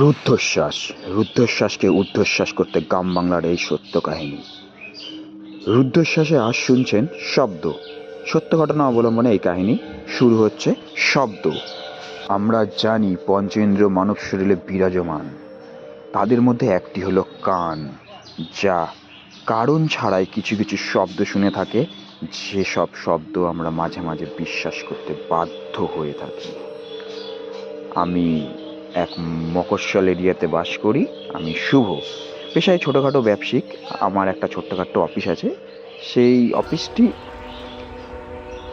রুদ্ধশ্বাস, রুদ্ধশ্বাসকে ঊর্ধ্বশ্বাস করতে গ্রাম বাংলার এই সত্য কাহিনী রুদ্ধশ্বাসে আজ শুনছেন শব্দ। সত্য ঘটনা অবলম্বনে এই কাহিনী শুরু হচ্ছে শব্দ। আমরা জানি পঞ্চেন্দ্র মানব শরীরে বিরাজমান। তাদের মধ্যে একটি হলো কান, যা কারণ ছাড়াই কিছু কিছু শব্দ শুনে থাকে। যেসব শব্দ আমরা মাঝে মাঝে বিশ্বাস করতে বাধ্য হয়ে থাকি। আমি এক মফস্বল এরিয়াতে বাস করি। আমি শুভ। পেশায় ছোটোখাটো ব্যবসায়িক আমার একটা ছোট্টখাট্ট অফিস আছে। সেই অফিসটি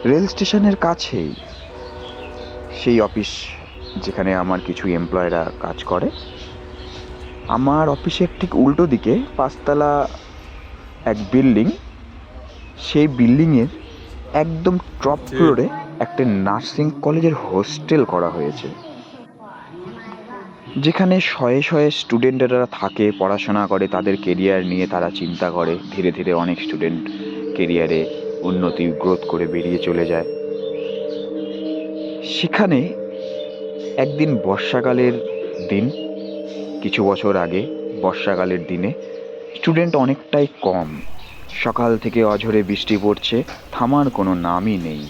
রেল স্টেশনের কাছেই। সেই অফিস যেখানে আমার কিছু এমপ্লয়িরা কাজ করে। আমার অফিসের ঠিক উল্টো দিকে পাঁচতলা এক বিল্ডিং। সেই বিল্ডিংয়ের একদম টপ ফ্লোরে একটা নার্সিং কলেজের হোস্টেল করা হয়েছে। যেখানে শয়ে শয়ে স্টুডেন্টরা থাকে, পড়াশোনা করে, তাদের কেরিয়ার নিয়ে তারা চিন্তা করে, ধীরে ধীরে অনেক স্টুডেন্ট কেরিয়ারে উন্নতি গ্রোথ করে বেরিয়ে চলে যায়। সেখানে একদিন বর্ষাকালের দিন, কিছু বছর আগে বর্ষাকালের দিনে স্টুডেন্ট অনেকটাই কম। সকাল থেকে অঝরে বৃষ্টি পড়ছে, থামার কোনো নামই নেই।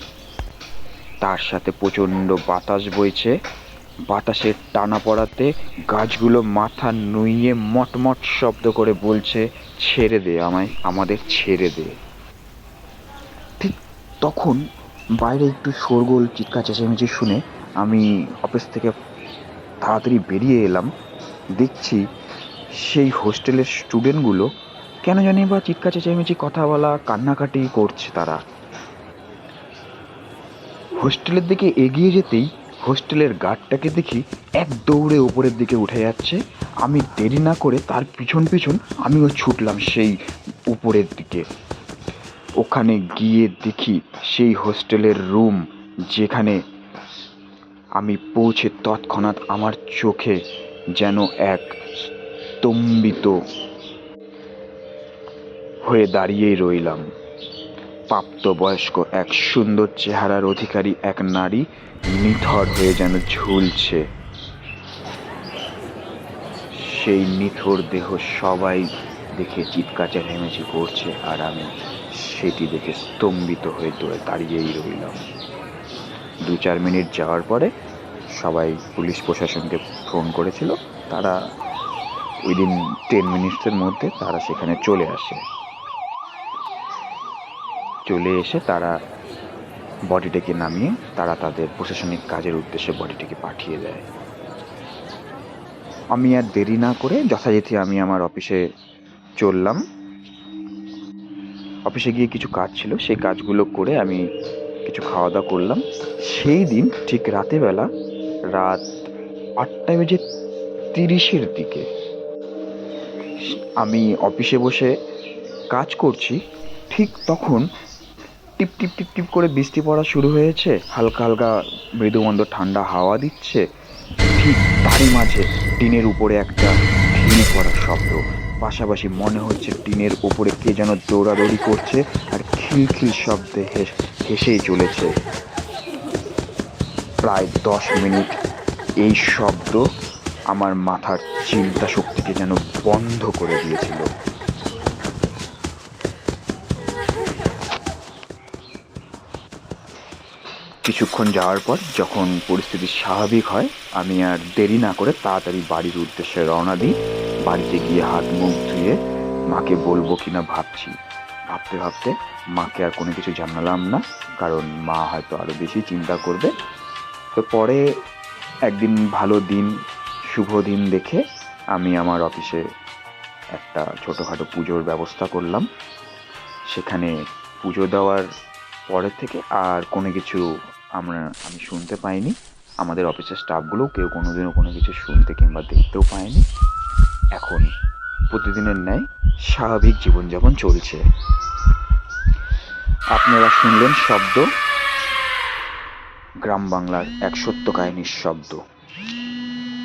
তার সাথে প্রচণ্ড বাতাস বইছে বাতাসের টানা পড়াতে গাছগুলো মাথা নুইয়ে মটমট শব্দ করে বলছে, ছেড়ে দে আমায়, আমাদের ছেড়ে দে। ঠিক তখন বাইরে একটু শোরগোল, চিৎকার, চেঁচামেচি শুনে আমি অফিস থেকে তাড়াতাড়ি বেরিয়ে এলাম। দেখছি সেই হোস্টেলের স্টুডেন্টগুলো কেন জানি বা চিৎকার, চেঁচামেচি, কথা বলা, কান্নাকাটি করছে তারা। হোস্টেলের দিকে এগিয়ে যেতেই হোস্টেলের গার্ডটাকে দেখি এক দৌড়ে উপরের দিকে উঠে যাচ্ছে। আমি দেরি না করে তার পিছন পিছন আমিও ছুটলাম সেই উপরের দিকে। ওখানে গিয়ে দেখি সেই হোস্টেলের রুম যেখানে আমি পৌঁছে তৎক্ষণাৎ আমার চোখে যেন এক স্তম্ভিত হয়ে দাঁড়িয়েই রইলাম। প্রাপ্তবয়স্ক এক সুন্দর চেহারার অধিকারী এক নারী নিথর হয়ে যেন ঝুলছে। সেই নিথর দেহ সবাই দেখে চিৎকার চেঁচামেচি করছে আর আমি সেটি দেখে স্তম্ভিত হয়ে দৌড়ে দাঁড়িয়েই রইলাম। দু চার মিনিট যাওয়ার পরে সবাই পুলিশ প্রশাসনকে ফোন করেছিল। তারা উইদিন টেন মিনিটসের মধ্যে তারা সেখানে চলে আসে। চলে এসে তারা বডিটাকে নামিয়ে তারা তাদের প্রশাসনিক কাজের উদ্দেশ্যে বডিটিকে পাঠিয়ে দেয়। আমি আর দেরি না করে যথাযথি আমি আমার অফিসে চললাম। অফিসে গিয়ে কিছু কাজ ছিল, সেই কাজগুলো করে আমি কিছু খাওয়া দাওয়া করলাম। সেই দিন ঠিক রাতেবেলা রাত আটটা বেজে তিরিশের দিকে আমি অফিসে বসে কাজ করছি। ঠিক তখন টিপ টিপ টিপ টিপ করে বৃষ্টি পড়া শুরু হয়েছে। হালকা হালকা মৃদুমন্দ ঠান্ডা হাওয়া দিচ্ছে। ঠিক তারই মাঝে টিনের উপরে একটা ভেঙে পড়ার শব্দ। পাশাপাশি মনে হচ্ছে টিনের উপরে কে যেন দৌড়াদৌড়ি করছে আর খিলখিল শব্দে হেস- হেসেই চলেছে। প্রায় দশ মিনিট এই শব্দ আমার মাথার চিন্তা শক্তিকে যেন বন্ধ করে দিয়েছিল। কিছুক্ষণ যাওয়ার পর যখন পরিস্থিতি স্বাভাবিক হয়, আমি আর দেরি না করে তাড়াতাড়ি বাড়ির উদ্দেশ্যে রওনা দিই। বাড়িতে গিয়ে হাত মুখ ধুয়ে মাকে বলব কিনা ভাবছি। ভাবতে ভাবতে মাকে আর কোনো কিছু জানালাম না, কারণ মা হয়তো আরও বেশি চিন্তা করবে। তো পরে একদিন ভালো দিন, শুভ দিন দেখে আমি আমার অফিসে একটা ছোটোখাটো পুজোর ব্যবস্থা করলাম। সেখানে পুজো দেওয়ার পরের থেকে আর কোনো কিছু আমরা, আমি শুনতে পাইনি। আমাদের অফিসের স্টাফগুলো কেউ কোনোদিনও কোনো কিছু শুনতে কিংবা দেখতেও পায়নি। এখন প্রতিদিনের ন্যায় স্বাভাবিক জীবনযাপন চলছে। আপনারা শুনলেন শব্দ, গ্রাম বাংলার এক সত্য কাহিনীর শব্দ।